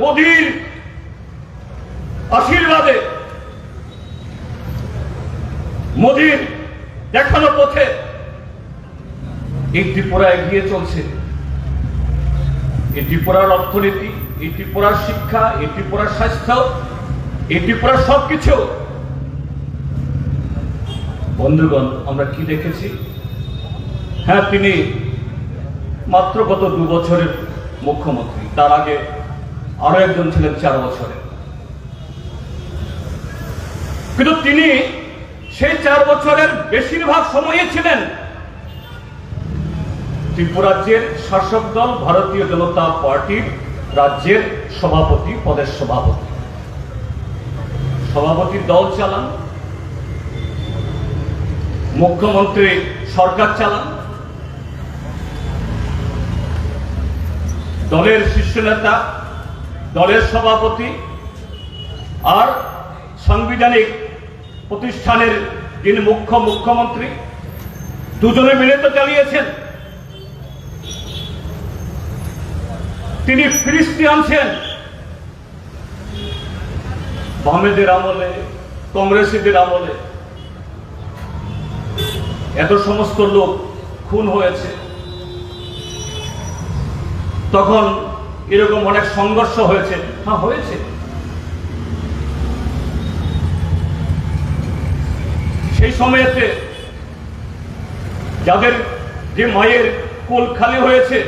মোদির আশীর্বাদে মোদির দেখানো পথে এই ত্রিপুরা এগিয়ে চলছে। এই ত্রিপুরার অর্থনীতি, এই ত্রিপুরার শিক্ষা, এই ত্রিপুরার স্বাস্থ্য, এই ত্রিপুরার সবকিছু। বন্ধুগণ, আমরা কি দেখেছি? হ্যাঁ তিনি মাত্র গত দু বছরের মুখ্যমন্ত্রী। তার আগে আরও একজন ছিলেন চার বছরের কিন্তু তিনি সেই চার বছরের বেশিরভাগ সময়ে ছিলেন ত্রিপুরা রাজ্যের শাসক দল, ভারতীয় জনতা পার্টির রাজ্যের সভাপতি, পদের সভাপতি। সভাপতি দল চালান, মুখ্যমন্ত্রী সরকার চালান, দলের শীর্ষ নেতা দলের সভাপতি আর সাংবিধানিক প্রতিষ্ঠানের যিনি মুখ্য মুখ্যমন্ত্রী, দুজনে মিলে তো চালিয়েছেন। তিনি ফিরিস্তি আনছেন। বামেদের আমলে, কংগ্রেসীদের আমলে এত সমস্ত লোক খুন হয়েছে। তখন এরকম অনেক সংঘর্ষ হয়েছে। হ্যাঁ হয়েছে। সেই সময়তে যাদের যে মায়ের কোল খালি হয়েছে